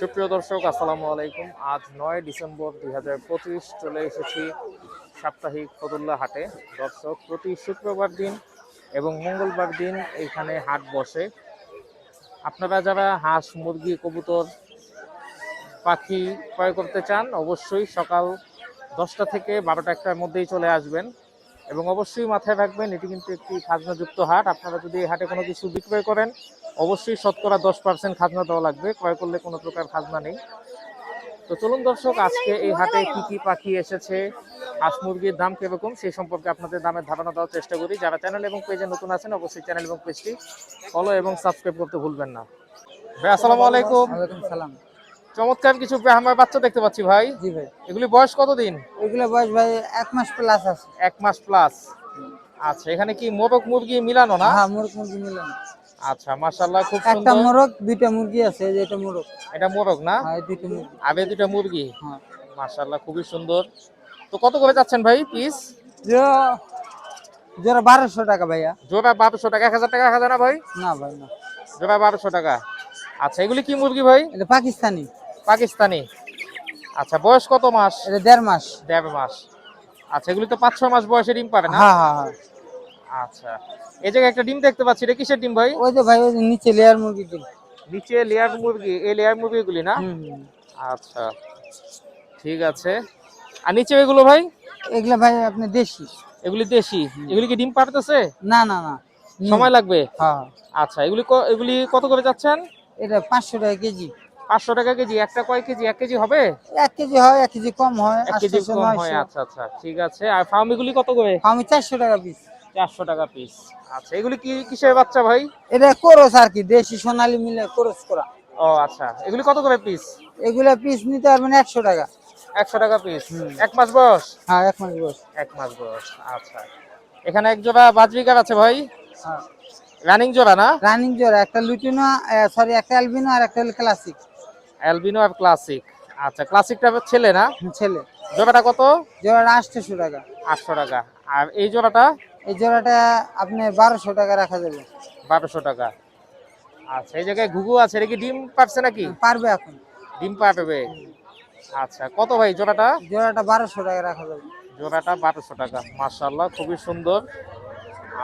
সুপ্রিয় দর্শক, আসসালামু আলাইকুম। আজ নয় ডিসেম্বর দুই হাজার পঁচিশ, চলে এসেছি সাপ্তাহিক ফতুল্লা হাটে। দর্শক, প্রতি শুক্রবার দিন এবং মঙ্গলবার দিন এখানে হাট বসে। আপনারা যারা হাঁস, মুরগি, কবুতর, পাখি ক্রয় করতে চান, অবশ্যই সকাল দশটা থেকে বারোটা একটার মধ্যেই চলে আসবেন। এবং অবশ্যই মাথায় রাখবেন, এটি কিন্তু একটি খাজনাযুক্ত হাট। আপনারা যদি এই হাটে কোনো কিছু বিক্রয় করেন অবশ্যই শতকরা দশ পার্সেন্ট খাজনা দেওয়া লাগবে। ক্রয় করলে কোনো প্রকার খাজনা নেই। তো চলুন দর্শক আজকে এই হাটে কি কি পাখি এসেছে হাঁস মুরগির দাম কীরকম সেই সম্পর্কে আপনাদের দামের ধারণা দেওয়ার চেষ্টা করি। যারা চ্যানেল এবং পেজে নতুন আছেন অবশ্যই চ্যানেল এবং পেজটি ফলো এবং সাবস্ক্রাইব করতে ভুলবেন না। ভাই আসসালামু আলাইকুম। সালাম। চমৎকার কিছু আমার বাচ্চা দেখতে পাচ্ছি ভাই। জি ভাই। এগুলি বয়স কতদিন? এগুলো বয়স ভাই এক মাস প্লাস আছে। এক মাস প্লাস আচ্ছা এখানে কি মোরগ মুরগি মিলানো না? হ্যাঁ মোরগ মুরগি মিলানো। আচ্ছা মাশাআল্লাহ খুব একটা মোরগ দুইটা মুরগি আছে এই যে এটা মোরগ। এটা মোরগ না? হ্যাঁ দুইটা মুরগি। আগে দুটা মুরগি? হ্যাঁ। মাশাআল্লাহ খুবই সুন্দর। তো কত করে যাচ্ছেন ভাই পিস জোড়া- বারোশো টাকা ভাইয়া। জোড়া বারোশো টাকা এক হাজার টাকা রাখা যায় না ভাই? না ভাই না। জোড়া বারোশো টাকা। আচ্ছা এগুলি কি মুরগি ভাই? এটা পাকিস্তানি। পাকিস্তানি। আচ্ছা বয়স কত মাস? এটা দেড় মাস। দেড় মাস। আচ্ছা এগুলি তো পাঁচ ছয় মাস বয়সে ডিম পারে না? হ্যাঁ হ্যাঁ হ্যাঁ। আচ্ছা। এই জায়গায় একটা ডিম দেখতে পাচ্ছি। এটা কিসের ডিম ভাই? ওই যে ভাই ওই নিচে লেয়ার মুরগি দিন নিচে লেয়ার মুরগি এই লেয়ার মুরগিগুলি না। আচ্ছা। ঠিক আছে। আর নিচে এগুলো ভাই? এগুলা ভাই আপনি দেশি। এগুলি দেশি? এগুলি কি ডিম পারতেছে না না না। সময় লাগবে? হ্যাঁ। আচ্ছা এগুলি এগুলি কত করে যাচ্ছেন? এটা পাঁচশো টাকা কেজি। পাঁচশো টাকা কেজি। একটা কয় কেজি? এক কেজি হবে? এক কেজি হয় এক কেজি কম হয় এক কেজি কম হয় আচ্ছা আচ্ছা। ঠিক আছে। আর ফার্মিগুলি কত করে? ফার্মি চারশো টাকা পিস চারশো টাকা পিস আচ্ছা এগুলি কি কিসের বাচ্চা ভাই? এটা কোরস আর কি দেশি সোনালী মিলে কোরস করা। ও আচ্ছা এগুলি কত করে পিস এগুলা পিস নিতে পারবেন একশো টাকা। একশো টাকা পিস এক মাস বয়স? হ্যাঁ এক মাস বয়স। এক মাস বয়স আচ্ছা। এখানে এক জোড়া বাজবিকার আছে ভাই? হ্যাঁ। রানিং জোড়া না? রানিং জোড়া একটা লুটিনো সরি একটা অ্যালবিনো আর একটা ক্লাসিক অ্যালবিনো আর ক্লাসিক আচ্ছা ক্লাসিকটা ছেলে না? ছেলে। জোড়াটা কত? জোড়াটা আটশোশো টাকা। আটশো টাকা। আর এই জোড়াটা? এই জোড়াটা আপনি বারোশো টাকা রাখা যাবে। বারোশো টাকা। আচ্ছা এই জায়গায় ঘুঘু আছে এটা কি ডিম পারছে নাকি? পারবে এখন। ডিম পারবে। আচ্ছা কত ভাই জোড়াটা? জোড়াটা বারোশো টাকা রাখা যাবে। জোড়াটা বারোশো টাকা মার্শাল্লাহ খুবই সুন্দর।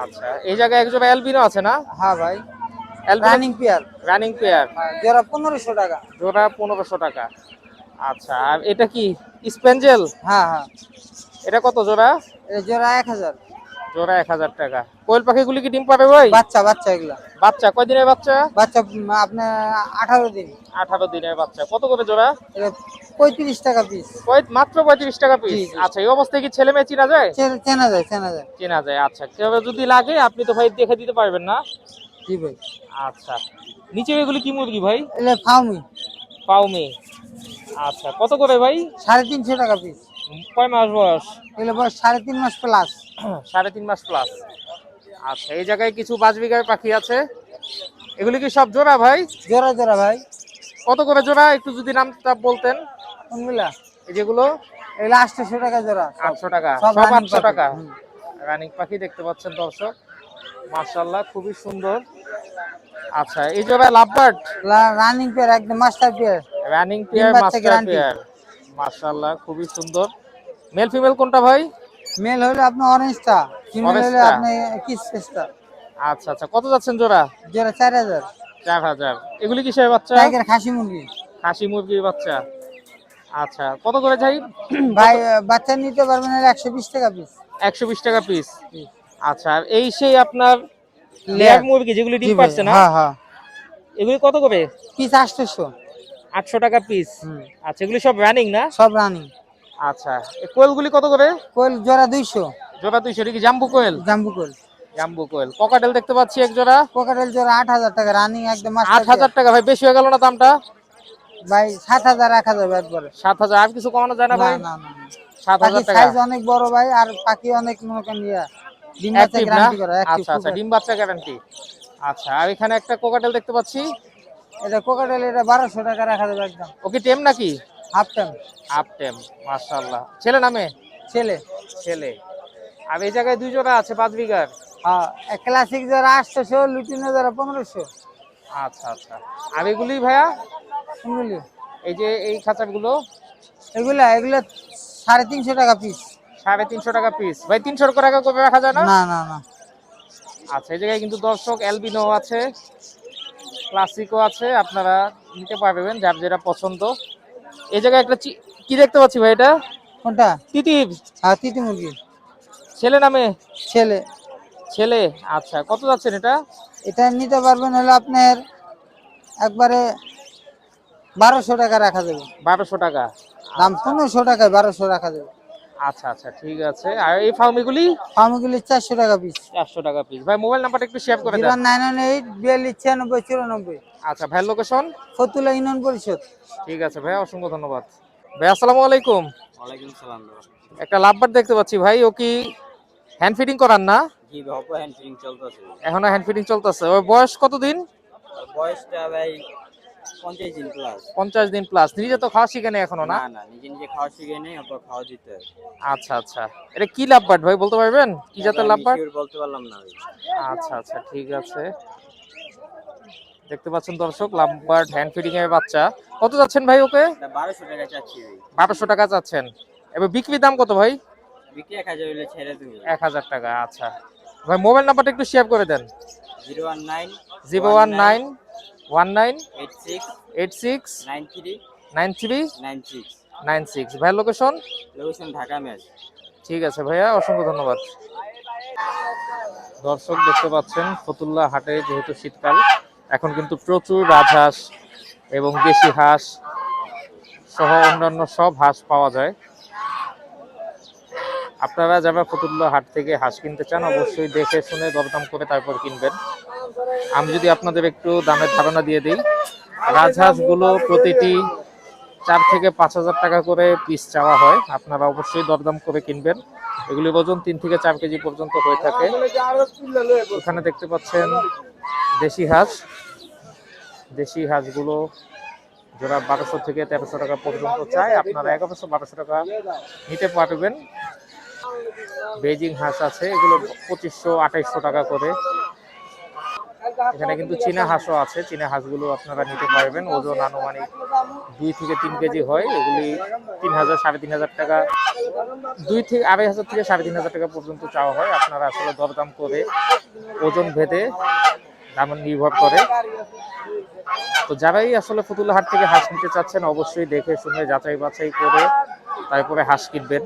আচ্ছা এই জায়গায় এক জোড়া অ্যালবিনো আছে না? হ্যাঁ ভাই। রানিং পেয়ার রানিং পেয়ার জোড়া পনেরোশো টাকা। জোড়া পনেরোশো টাকা। আচ্ছা আর এটা কি স্পেঞ্জেল হ্যাঁ হ্যাঁ। এটা কত জোড়া? জোড়া এক হাজার। জোড়া এক হাজার টাকা। কোয়েল পাখিগুলি কি ডিম পাবে ভাই? বাচ্চা বাচ্চা এগুলা। বাচ্চা কয় দিনের বাচ্চা বাচ্চা আপনার আঠারো দিন। আঠারো দিনের বাচ্চা। কত করে জোড়া? পঁয়ত্রিশ টাকা পিস কয়- মাত্র পঁয়ত্রিশ টাকা পিস। আচ্ছা এই অবস্থায় কি ছেলে মেয়ে চিনা যায়? চেনা যায় চেনা যায়। চেনা যায় আচ্ছা। কেউ যদি লাগে আপনি তো ভাই দেখে দিতে পারবেন না। জি ভাই। আচ্ছা। নিচে এগুলি কি মুরগি ভাই? ফাউমি। পাউমি আচ্ছা কত করে ভাই? সাড়ে তিনশো টাকা পিস কয় মাস বয়স? এগুলো বয়স সাড়ে তিন মাস প্লাস সাড়ে তিন মাস প্লাস আচ্ছা এই জায়গায় কিছু পাঁচ বাজবিঘার পাখি আছে? এগুলি কি সব জোড়া ভাই? জোড়া জোড়া ভাই। কত করে জোড়া? একটু যদি নামটা বলতেন। কোনগুলা? এই যেগুলো? এগুলো আটশোশো টাকা জোড়া আটশো টাকা। সব আটশো টাকা। রানিং পাখি দেখতে পাচ্ছেন দর্শক। মার্শাল্লাহ খুবই সুন্দর। আচ্ছা এই জোড়া লাভবার্ড? রানিং পেয়ার একদম master pair running pair master. Pair মার্শাল্লাহ খুবই সুন্দর। মেল ফিমেল কোনটা ভাই? মেল হলে আপনার অরেঞ্জটা ফিমেল হলে? আপনি কিস পেসটা আচ্ছা আচ্ছা। কত যাচ্ছেন জোড়া? জোড়া চার হাজার। চার হাজার। এগুলি কিসের বাচ্চা? টাইগার খাসি মুরগি। খাসি মুরগির বাচ্চা। আচ্ছা কত করে চাই ভাই বাচ্চা নিতে পারবেন একশো বিশ টাকা পিস একশো বিশ টাকা পিস আচ্ছা আর এই সেই আপনার লেয়ার মুরগি যেগুলি ডিম পাচ্ছে না? হ্যাঁ হ্যাঁ। এগুলি কত করে? পিস আটশোশো আটশো টাকা পিস। আচ্ছা এগুলি সব রানিং না? সব রানিং আচ্ছা এই কোয়েলগুলি কত করে? কোয়েল জোড়া দুইশো। জোড়া দুইশো কি জাম্বু কোয়েল? জাম্বু কোয়েল। জাম্বু কোয়েল। ককাটেল দেখতে পাচ্ছি এক জোড়া। কোকাটেল জোড়া আট হাজার টাকা রানিং একদম আট হাজার টাকা। ভাই বেশি হয়ে গেল না দামটা? ভাই সাত হাজার এক হাজার একবারে সাত হাজার। আর কিছু কমানো যায় না ভাই? না না সাত হাজার টাকা। সাইজ অনেক বড় ভাই আর পাখি অনেক মনে করেন ইয়া ডিম বাচ্চা গ্যারান্টি করা আচ্ছা আচ্ছা। ডিম বাচ্চা গ্যারান্টি আচ্ছা আর এখানে একটা কোকাটেল দেখতে পাচ্ছি। এটা কোকাটেল এটা বারোশো টাকা রাখা যাবে একদম। ওকে টেম নাকি? হাফ টাইম আপ টেম মাশাআল্লাহ। ছেলে নামে ছেলে। ছেলে। আর এই জায়গায় দুই জোড়া আছে পাঁচ বিঘার? হ্যাঁ ক্লাসিক যারা আটশোশো লুটিনো যারা পনেরোশো। আচ্ছা আচ্ছা। আর এগুলি ভাইয়া? কোনগুলি এই যে এই খাঁচাগুলো? এগুলা এগুলা সাড়ে তিনশো টাকা পিস সাড়ে তিনশো টাকা পিস ভাই তিনশো টাকা করে রাখা যায় না? না না না। আচ্ছা এই জায়গায় কিন্তু দর্শক এলবিনো আছে ক্লাসিকও আছে আপনারা নিতে পারবেন যার যেটা পছন্দ। এই জায়গায় একটা কি দেখতে পাচ্ছি ভাই এটা? কোনটা? তিতির হ্যাঁ তিতি মুরগি। ছেলে নামে ছেলে। ছেলে? আচ্ছা কত যাচ্ছেন এটা? এটা নিতে পারবেন হলো আপনার একবারে বারোশো টাকা রাখা যাবে। বারোশো টাকা। দাম পনেরোশো টাকায় বারোশো রাখা যাবে। আচ্ছা আচ্ছা ঠিক আছে। আর এই ফার্মিগুলি ফার্মগুলি চারশো টাকা পিস চারশো টাকা পিস ভাই মোবাইল নাম্বারটা একটু শেয়ার করে দেন। নাইন ওয়ান এইট বিয়াল্লিশ ছিয়ানব্বই চুরানব্বই। আচ্ছা ভাই লোকেশন ফতুল্লা ইউনিয়ন পরিষদ। ঠিক আছে ভাই অসংখ্য ধন্যবাদ। ভাই আসসালামু আলাইকুম। ওয়ালাইকুম সালাম একটা লাভবার দেখতে পাচ্ছি ভাই ও কি হ্যান্ড ফিটিং করান না? জি হ্যান্ড ফিটিং চলতেছে। এখনও হ্যান্ড ফিটিং চলতেছে। ওর বয়স কতদিন? বয়সটা ভাই পঞ্চাশ দিন প্লাস পঞ্চাশ দিন প্লাস নিজে তো খাওয়া শিখে নেই এখনও না? না না নিজে নিজে খাওয়া শিখে নেই খাওয়া দিতে হয়। আচ্ছা আচ্ছা। এটা কি লাভবার্ড ভাই বলতে পারবেন? কি জাতের sure বলতে পারলাম না আচ্ছা আচ্ছা ঠিক আছে। দেখতে পাচ্ছেন দর্শক লাভবার্ড হ্যান্ড ফিডিং এর বাচ্চা। কত যাচ্ছেন ভাই ওকে? এটা বারোশো টাকা চাচ্ছি ভাই। বারোশো টাকা চাচ্ছেন এবার বিক্রির দাম কত ভাই? বিক্রি এক হাজার হলে ছেড়ে তুমি এক হাজার টাকা আচ্ছা। ভাই মোবাইল নাম্বারটা একটু শেয়ার করে দেন। Zero one nine zero one nine eight six eight six nine three nine three nine six nine six ভাই লোকেশন লোকেশন ঢাকা ম্যাচ ঠিক আছে ভাইয়া অসংখ্য ধন্যবাদ। দর্শক দেখতে পাচ্ছেন ফতুল্লা হাটে যেহেতু শীতকাল এখন কিন্তু প্রচুর রাজহাঁস এবং দেশি হাঁস সহ অন্যান্য সব হাঁস পাওয়া যায়। আপনারা যারা ফতুল্লা হাট থেকে হাঁস কিনতে চান অবশ্যই দেখে শুনে দরদাম করে তারপর কিনবেন। আমি যদি আপনাদের একটু দামের ধারণা দিয়ে দিই, রাজহাঁসগুলো প্রতিটি চার থেকে পাঁচ হাজার টাকা করে পিস চাওয়া হয়। আপনারা অবশ্যই দরদাম করে কিনবেন। এগুলির ওজন তিন থেকে চার কেজি পর্যন্ত হয়ে থাকে। এখানে দেখতে পাচ্ছেন দেশি হাঁস। দেশি হাঁসগুলো জোড়া বারোশো থেকে তেরোশো টাকা পর্যন্ত চায়, আপনারা এগারোশো, বারোশো টাকা নিতে পারবেন। বেজিং হাঁস আছে, এগুলো পঁচিশশো, আঠাইশশো টাকা করে। এখানে কিন্তু চীনা হাঁসও আছে। চীনা হাঁসগুলো আপনারা নিতে পারবেন। ওজন আনুমানিক দুই থেকে তিন কেজি হয়। এগুলি তিন হাজার, সাড়ে তিন হাজার টাকা, দুই থেকে আড়াই হাজার থেকে সাড়ে তিন হাজার টাকা পর্যন্ত চাওয়া হয়। আপনারা আসলে দরদাম করে ওজন ভেদে দাম নির্ভর করে। তো যারাই আসলে ফতুল্লা হাট থেকে হাঁস নিতে চাচ্ছেন, অবশ্যই দেখে শুনে যাচাই বাছাই করে তারপরে হাঁস কিনবেন।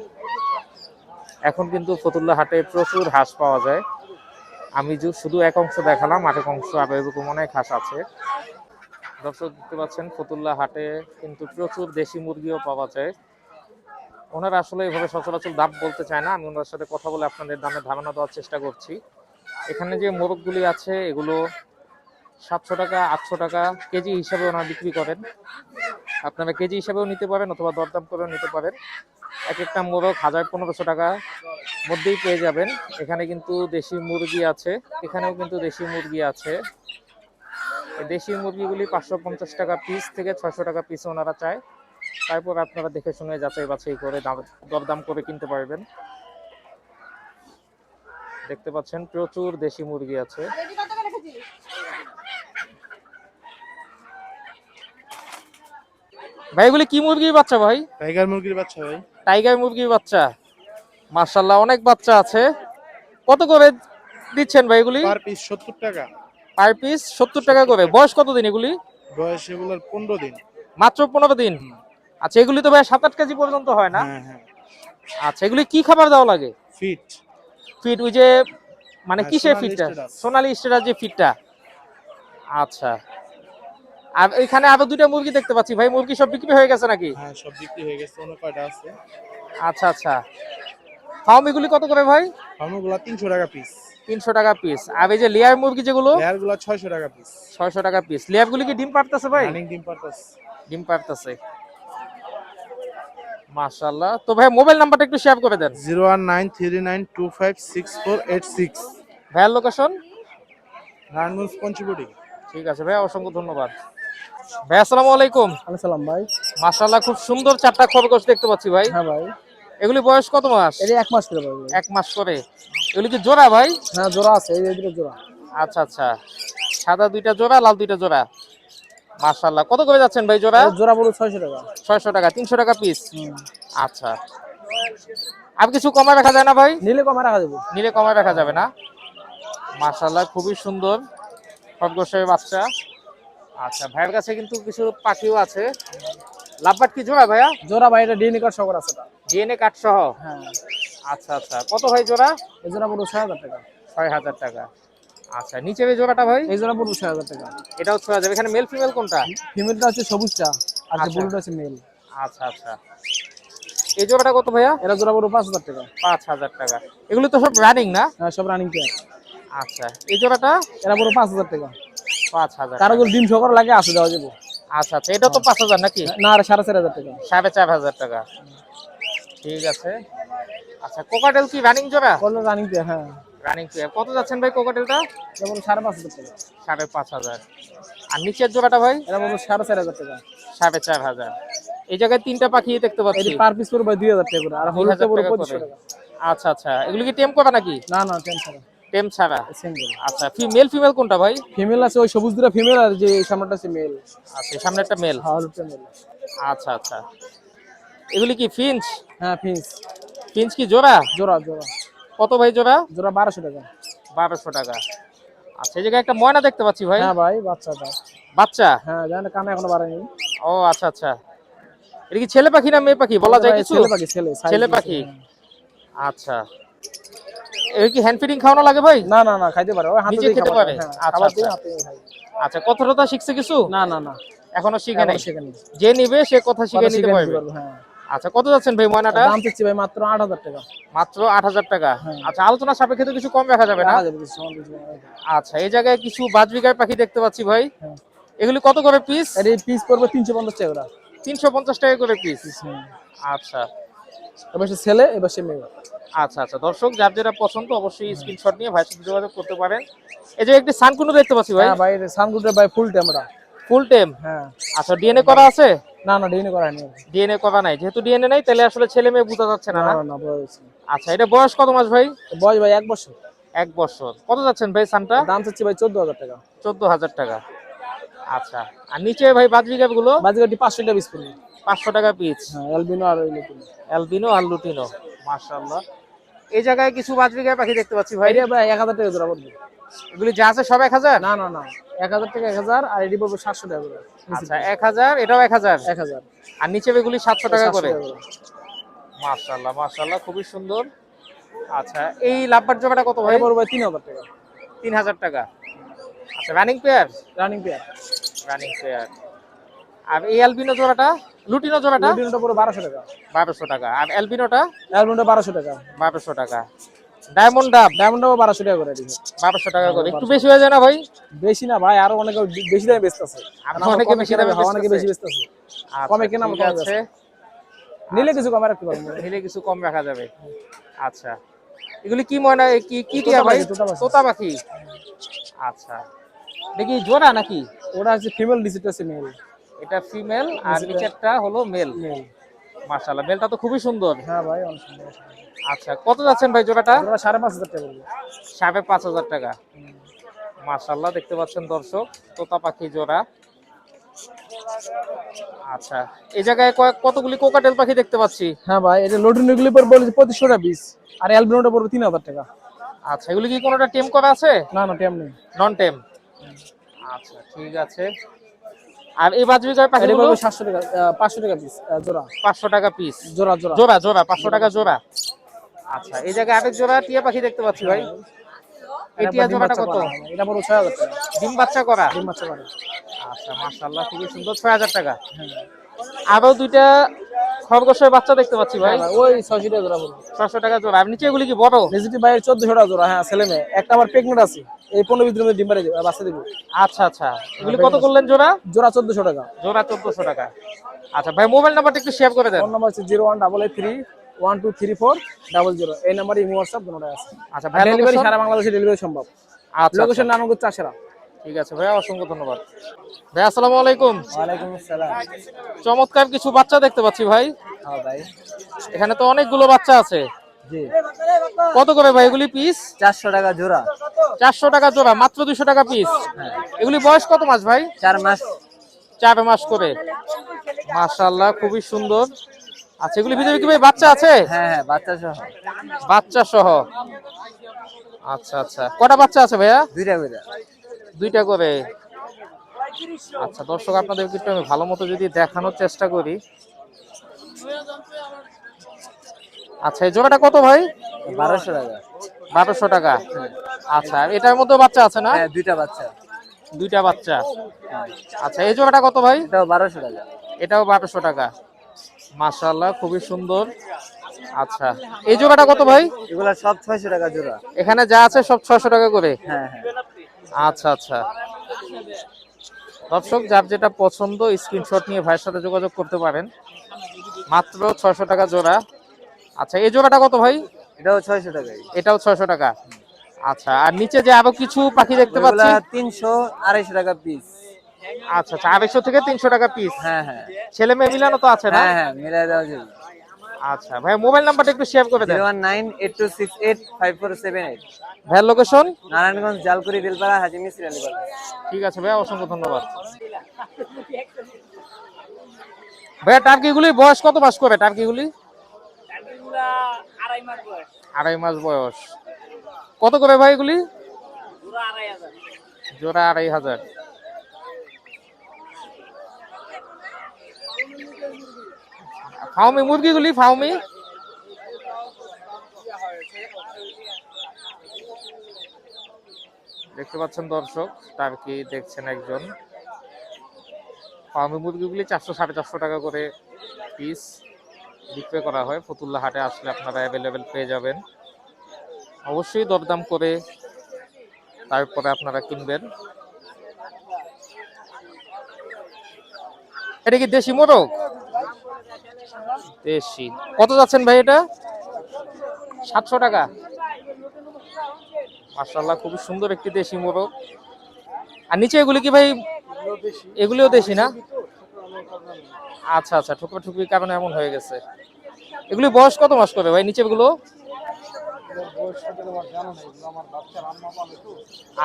এখন কিন্তু ফতুল্লা হাটে প্রচুর হাঁস পাওয়া যায়। আমি যে- শুধু এক অংশ দেখালাম, আরেক অংশ আরও এরকম অনেক হাঁস আছে। দর্শক দেখতে পাচ্ছেন, ফতুল্লা হাটে কিন্তু প্রচুর দেশি মুরগিও পাওয়া যায়। ওনারা আসলে এভাবে সচরাচর দাম বলতে চায় না, আমি ওনার সাথে কথা বলে আপনাদের দামে ধারণা দেওয়ার চেষ্টা করছি। এখানে যে মোরগগুলি আছে, এগুলো সাতশো টাকা, আটশো টাকা কেজি হিসাবে ওনারা বিক্রি করেন। আপনারা কেজি হিসাবেও নিতে পারেন অথবা দরদাম করেও নিতে পারেন। এক একটা মোরগ হাজার পনেরোশো টাকা মধ্যেই পেয়ে যাবেন। এখানে কিন্তু দেশি মুরগি আছে, এখানেও কিন্তু দেশি মুরগি আছে। দেশি মুরগিগুলি পাঁচশো পঞ্চাশ টাকা পিস থেকে ছয়শো টাকা পিস ওনারা চায়। তারপর আপনারা দেখে শুনে যাচাই বাছাই করে দাম- দরদাম করে কিনতে পারবেন। দেখতে পাচ্ছেন প্রচুর দেশি মুরগি আছে। ভাই, এগুলি কি মুরগির বাচ্চা ভাই? টাইগার মুরগির বাচ্চা ভাই। টাইগার মুরগির বাচ্চা। মার্শাল্লাহ অনেক বাচ্চা আছে। কত করে দিচ্ছেন ভাই এগুলি? পার পিস সত্তর টাকা। পার পিস সত্তর টাকা করে। বয়স কতদিন এগুলি? বয়স এগুলোর পনেরো দিন। মাত্র পনেরো দিন। আচ্ছা এগুলি তো ভাই সাত আট কেজি পর্যন্ত হয় না? হ্যাঁ হ্যাঁ। আচ্ছা এগুলি কি খাবার দেওয়া লাগে? ফিট। ফিট ওই যে মানে হ্যাঁ, কিসের ফিটটা। সোনালি স্টেরাস যে ফিটটা। আচ্ছা। আর এখানে আরও দুইটা মুরগি দেখতে পাচ্ছি। ভাই মুরগি সব বিক্রি হয়ে গেছে নাকি? হ্যাঁ সব বিক্রি হয়ে গেছে অন্য কয়টা আছে? আচ্ছা আচ্ছা। ফার্ম এগুলি কত করে ভাই? ফার্মগুলা তিনশো টাকা পিস তিনশো টাকা পিস আর এই যে লেয়ার মুরগি যেগুলো? লেয়ারগুলা ছয়শো টাকা পিস ছয়শো টাকা পিস লেয়ার গুলি কি ডিম পারতেছে ভাই? রানিং ডিম পারতাস ডিম পারতেছে। মাশাআল্লাহ। তো ভাই মোবাইল নাম্বারটা একটু শেয়ার করে দেন। Zero one nine three nine two five six four eight six. ভাইয়ার লোকেশন নারায়ণগঞ্জ পঞ্চবটি। ঠিক আছে ভাই অসংখ্য ধন্যবাদ। ভাই আসসালামু আলাইকুম। সালাম ভাই। মাশাআল্লাহ খুব সুন্দর চারটা খরগোশ দেখতে পাচ্ছি ভাই। হ্যাঁ ভাই। এগুলি বয়স কত মাস? এটা এক মাস করে পারবে এক মাস করে। এগুলি কি জোড়া ভাই? হ্যাঁ জোড়া আছে এই দুটো জোড়া। আচ্ছা আচ্ছা। সাদা দুইটা জোড়া লাল দুইটা জোড়া। মাশাল্লাহ কত করে যাচ্ছেন ভাই জোড়া? জোড়া পড়বে ছয়শো টাকা। ছয়শো টাকা তিনশো টাকা পিস আচ্ছা। আর কিছু কমায় রাখা যায় না ভাই? নিলে কমে রাখা দেবো নিলে কমায় রাখা যাবে না। মাশাল্লাহ খুবই সুন্দর। খরগোশের বাচ্চা। আচ্ছা ভাইয়ের কাছে কিন্তু কিছু পাখিও আছে। লাভবাট কি জোড়া ভাইয়া? জোড়া ভাই এটা ডিএনএ কার্ড সবার আছে ডিএনএ কার্ড সহ? হ্যাঁ। আচ্ছা আচ্ছা কত ভাই জোড়া? এই জোড়া পড়বে ছয় হাজার টাকা। ছয় হাজার টাকা। আচ্ছা নিচের এই জোড়াটা ভাই? এই জোড়া পড়বে ছয় হাজার টাকা। এটাও ছয় হাজার। এখানে মেল ফিমেল কোনটা? ফিমেলটা হচ্ছে সবুজটা আর যে আচ্ছা। ব্লুটা হচ্ছে মেল আচ্ছা আচ্ছা। এই জোড়াটা কত ভাইয়া? এরা জোড়া পড়বে পাঁচ হাজার টাকা। পাঁচ হাজার টাকা। এগুলো তো সব রানিং না? হ্যাঁ সব রানিং পেয়ার আচ্ছা এই জোড়াটা? এরা পড়বে পাঁচ হাজার টাকা। পাঁচ হাজার কারও যদি ডিম লাগে আসে দেওয়া যাব। আচ্ছা আচ্ছা এটা তো পাঁচ হাজার নাকি? না সাড়ে চার হাজার টাকা। সাড়ে চার হাজার টাকা। ঠিক আছে। আচ্ছা কোকাটেল কি রানিং জোড়া? করলে রানিং হ্যাঁ। Running pair. কত যাচ্ছেন ভাই কোকাটেলটা? যেমন সাড়ে পাঁচ হাজার টাকা। সাড়ে পাঁচ হাজার। আর নিচের জোড়াটা ভাই? এরা পড়বে সাড়ে চার হাজার টাকা। সাড়ে চার হাজার। এই জায়গায় তিনটা পাখি দেখতে পাচ্ছি। এটি পার পিস পড়বে দুই হাজার টাকা করে। আর হলুদটা পড়বে টাকা পঁচিশশো টাকা। আচ্ছা আচ্ছা। এগুলো কি টেম করা নাকি? না না টেনশন টেম ছাড়া? আচ্ছা মেল ফিমেল কোনটা ভাই? ফিমেল আছে ওই সবুজ দুটা ফিমেল আর যে সামনেটা আছে মেল আচ্ছা সামনে একটা মেল হ্যাঁ মেল আচ্ছা আচ্ছা। এগুলি কি ফিঞ্চ? হ্যাঁ ফিন্স ফিঞ্চ কি জোড়া? জোড়া জোড়া। কত ভাই জোড়া? জোড়া বারোশো টাকা। বারোশো টাকা। আচ্ছা এই জায়গায় একটা ময়না দেখতে পাচ্ছি ভাই। হ্যাঁ ভাই বাচ্চাটা বাচ্চা? হ্যাঁ জানেন কানে এখনও বাড়ায়নি ও আচ্ছা আচ্ছা। এটা কি ছেলে পাখি না মেয়ে পাখি? বলা যায় ভাই, কিছু? ছেলে পাখি ছেলে ছেলে পাখি। হ্যাঁ। আচ্ছা। এর কি হ্যান্ড ফিডিং খাওয়ানো লাগে ভাই? না না না খাইতে পারে। ওই হাতে খেতে পারে? হ্যাঁ, আচ্ছা, আচ্ছা। আচ্ছা শিখছে কিছু? না না না। এখনও শিখে নাই। যে নিবে সে কথা শিখে নিতে পারবে। হ্যাঁ। আচ্ছা কত যাচ্ছেন ভাই ময়নাটা? দাম চাচ্ছি ভাই মাত্র আট হাজার টাকা। মাত্র আট হাজার টাকা। হ্যাঁ। আচ্ছা আলোচনা সাপেক্ষে তো কিছু কম রাখা যাবে না। আচ্ছা এই জায়গায় কিছু বাজবিকার পাখি দেখতে পাচ্ছি ভাই। এগুলি কত করে পিস আর পিস পড়বে তিনশো পঞ্চাশ টাকা করে। তিনশো পঞ্চাশ টাকা করে পিস আচ্ছা। এবার সে ছেলে এবার সে মেয়ে। আচ্ছা আচ্ছা। দর্শক যার যেটা পছন্দ অবশ্যই স্ক্রিনশট নিয়ে ভাইয়ের সাথে যোগাযোগ করতে পারেন। এই যে একটি সানকুনো দেখতে পাচ্ছি ভাই। হ্যাঁ ভাই সানগুটের ভাই ফুল ট্যামরা ফুল টেম হ্যাঁ। আচ্ছা ডিএনএ করা আছে? না না ডিএনএ করা হয়নি। ডিএনএ করা নাই। যেহেতু ডিএনএ নাই তাহলে আসলে ছেলে মেয়ে বোঝা যাচ্ছে না না না? আচ্ছা এটা বয়স কত মাস ভাই? বয়স ভাই এক বছর। এক বছর। কত যাচ্ছেন ভাই সানটা? দাম চাচ্ছি ভাই চোদ্দ হাজার টাকা। চোদ্দ হাজার টাকা। আচ্ছা আর নিচে ভাই বাজবিকা গুলো বাজিকাটি পাঁচশো টাকা পিস পড়বে। পাঁচশো টাকা পিস অ্যালবিনো আর অ্যালবিনো আর লুটিনো মাশাআল্লাহ। এই জায়গায় কিছু বাজবিকার পাখি দেখতে পাচ্ছি ভাই। ভাই এক হাজার টাকা জোড়া পড়বে এগুলি যা আছে সব এক হাজার? না না না। এক হাজার টাকা এক হাজার আর এটি পড়বে সাতশো টাকা করে। আচ্ছা এক হাজার এটাও এক হাজার? এক হাজার। আর নিচে এগুলি সাতশো টাকা করে। মাশাআল্লাহ মাশাআল্লাহ খুবই সুন্দর। আচ্ছা এই লাভবার জোড়াটা কত ভাই? পড়বে তিন হাজার টাকা। তিন হাজার টাকা। আচ্ছা running pair running pair running pair আর এই অ্যালবিনো জোড়াটা? লুটিনো জোড়াটা? লুটিনোটা পড়বে বারোশো টাকা। বারোশো টাকা। আর অ্যালবিনোটা? অ্যালবিনোটা বারোশো টাকা। বারোশো টাকা। ডায়মন্ড ডাব? ডায়মন্ডটাও বারোশো টাকা করে এদিকে বারোশো টাকা করে। একটু বেশি হয়ে যায় না ভাই? বেশি না ভাই আরও অনেকে বেশি দামে বেচতে আছে। অনেকে বেশি দামে অনেকে বেশি বেচতে আছে। আচ্ছা, কমে কেনা আছে। নিলে কিছু কমে রাখতে পারব। নিলে কিছু কম রাখা যাবে। আচ্ছা। এগুলি কি ময়না কি কি টিয়া ভাই? তোতা পাখি। আচ্ছা। দেখি জোড়া নাকি? ওটা হচ্ছে ফিমেল ডিজিট আছে মেল এটা ফিমেল আর নিচেরটা হলো মেল। মাশাআল্লাহ মেলটা তো খুবই সুন্দর। হ্যাঁ ভাই অনেক সুন্দর। আচ্ছা কত যাচ্ছেন ভাই জোড়াটা? ওটা সাড়ে পাঁচ হাজার টাকা পড়বে সাড়ে পাঁচ হাজার টাকা। মাশাআল্লাহ দেখতে পাচ্ছেন দর্শক তোতা পাখি জোড়া। আচ্ছা এই জায়গায় কতগুলি কোকাটেল পাখি দেখতে পাচ্ছি? হ্যাঁ ভাই এটা লোডিন এগুলি পড়বে বলেছে পঁচিশশো টাকা পিস আর অ্যালবিনোটা পড়বে তিন হাজার টাকা। আচ্ছা এগুলি কি কোনোটা টেম করা আছে? না না টেম নেই। নন টেম আচ্ছা ঠিক আছে। আর এই বাজবি এটা পাখিগুলো পড়বে সাতশো টাকা আহ, পাঁচশো টাকা পিস জোড়া। পাঁচশো টাকা পিস জোড়া জোড়া। জোড়া জোড়া পাঁচশো টাকা জোড়া। আচ্ছা এই জায়গায় আরেক জোড়া টিয়া পাখি দেখতে পাচ্ছি ভাই। এই টিয়া জোড়াটা কত? এটা ছয় হাজার টাকা। ডিম বাচ্চা করা? ডিম বাচ্চা করা। আচ্ছা মাশাআল্লাহ খুবই সুন্দর ছয় হাজার টাকা। আরও দুইটা খরগোশের বাচ্চা দেখতে পাচ্ছি ভাই। হ্যাঁ ওই ছয়শো টাকা জোড়া পড়বে ছশো টাকা জোড়া। আর নিচে এগুলি কি বড়? নেজিটি ভাইয়ের চোদ্দশো টাকা জোড়া হ্যাঁ ছেলে মেয়ে। একটা আমার প্রেগনেন্ট আছে। এই পনেরো ভিতরে মধ্যে ডিম বাচ্চা দেবে। আচ্ছা আচ্ছা। এগুলি কত করলেন জোড়া? জোড়া চোদ্দশো টাকা। জোড়া চোদ্দশো টাকা। আচ্ছা ভাই মোবাইল নাম্বারটা একটু শেয়ার করে দেন। ফোন নাম্বার হচ্ছে zero one two three four double zero. এই নাম্বারে ইমো হোয়াটসঅ্যাপ দুটোটাই আছে। আচ্ছা ভাই ডেলিভারি সারা বাংলাদেশে ডেলিভারি সম্ভব। আচ্ছা লোকেশন নারায়ণগঞ্জ চাষেরা। ঠিক আছে ভাইয়া অসংখ্য ধন্যবাদ। ভাই আসসালামু আলাইকুম। ওয়ালাইকুম আসসালাম। চমৎকার কিছু বাচ্চা দেখতে পাচ্ছি ভাই। হ্যাঁ ভাই। এখানে তো অনেকগুলো বাচ্চা আছে। জি। কত করে ভাই এগুলি পিস চারশো টাকা জোড়া। চারশো টাকা জোড়া মাত্র দুশো টাকা পিস এগুলি বয়স কত মাস ভাই? চার মাস। চার মাস করে। মাশাআল্লাহ খুবই সুন্দর। আচ্ছা এগুলি ভিতরে কি ভাই বাচ্চা আছে? হ্যাঁ হ্যাঁ বাচ্চা সহ। বাচ্চা সহ। আচ্ছা আচ্ছা। কটা বাচ্চা আছে ভাইয়া? দুইটা করে। দুইটা করে। আচ্ছা দর্শক আপনাদেরকে একটু আমি ভালো মতো যদি দেখানোর চেষ্টা করি। আচ্ছা এই জোড়াটা কত ভাই? বারোশো টাকা। বারোশো টাকা। আচ্ছা এটার মধ্যে বাচ্চা আছে না? হ্যাঁ দুইটা বাচ্চা। দুইটা বাচ্চা। আচ্ছা এই জোড়াটা কত ভাই? এটাও বারোশো টাকা। এটাও বারোশো টাকা। মাশাআল্লাহ খুবই সুন্দর। আচ্ছা এই জোড়াটা কত ভাই? এগুলা সব ছয়শো টাকা জোড়া। এখানে যা আছে সব ছয়শো টাকা করে। হ্যাঁ হ্যাঁ। আচ্ছা আচ্ছা। দর্শক যার যেটা পছন্দ স্ক্রিনশট নিয়ে ভাইয়ের সাথে যোগাযোগ করতে পারেন। মাত্র ছয়শো টাকা জোড়া। আচ্ছা এই জোড়াটা কত ভাই? এটাও ছয়শো টাকা এটাও ছয়শো টাকা। আচ্ছা আর নিচে যে আরও কিছু পাখি দেখতে পাচ্ছি? তিনশো আড়াইশো টাকা পিস আচ্ছা আচ্ছা আড়াইশো থেকে তিনশো টাকা পিস হ্যাঁ হ্যাঁ। ছেলে মেয়ে মিলানো তো আছে না? হ্যাঁ হ্যাঁ মিলাই দেওয়া যাবে। আচ্ছা ভাই মোবাইল নাম্বারটা একটু শেয়ার করে দেন। One nine eight two six eight five four seven eight. ভাইয়ের লোকেশন নারায়ণগঞ্জ জালকুড়ি বেলপাড়া হাজি মিস্ত্রি আলীবাগ ঠিক আছে ভাইয়া অসংখ্য ধন্যবাদ। ভাইয়া টার্কিগুলি বয়স কত মাস করে টার্কিগুলি? আড়াই মাস বয়স। কত করে ভাই এগুলি? জোড়া আড়াই হাজার। ফাউমি মুরগিগুলি ফাউমি দেখতে পাচ্ছেন দর্শক, টার্কি দেখছেন একজন। ফার্মি মুরগিগুলি চারশো, সাড়ে চারশো টাকা করে পিস বিক্রি করা হয়। ফতুল্লা হাটে আসলে আপনারা অ্যাভেলেবেল পেয়ে যাবেন। অবশ্যই দরদাম করে তারপরে আপনারা কিনবেন। এটা কি দেশি মোরগ? দেশি। কত যাচ্ছেন ভাই এটা? সাতশো টাকা। মার্শাল্লাহ খুবই সুন্দর একটি দেশি মোরগ। আর নিচে এগুলি কি ভাই? এগুলিও দেশি না? আচ্ছা আচ্ছা ঠুকরা ঠুকরির কারণে এমন হয়ে গেছে। এগুলি বয়স কত মাস করে ভাই নিচে গুলো?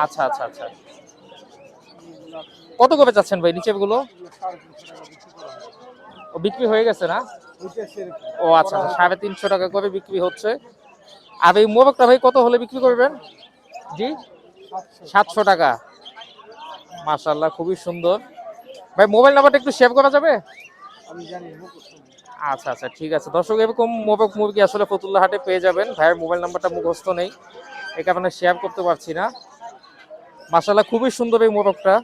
আচ্ছা আচ্ছা আচ্ছা। কত করে চাচ্ছেন ভাই নিচে গুলো? ও বিক্রি হয়ে গেছে না? ও আচ্ছা আচ্ছা সাড়ে তিনশো টাকা করে বিক্রি হচ্ছে। আর এই মোরগটা ভাই কত হলে বিক্রি করবেন? জি? সাতশো টাকা। মাশাল্লাহ খুবই সুন্দর। ভাই মোবাইল নাম্বারটা একটু সেভ করা যাবে? আচ্ছা আচ্ছা ঠিক আছে। দর্শক এরকম মোবাইল মুরগি আসলে ফতুল্লা হাটে পেয়ে যাবেন। ভাইয়ের মোবাইল নাম্বারটা মুখস্থ নেই। এ কারণে শেয়ার করতে পারছি না। মাশাল্লাহ খুবই সুন্দর এই মোরগটা।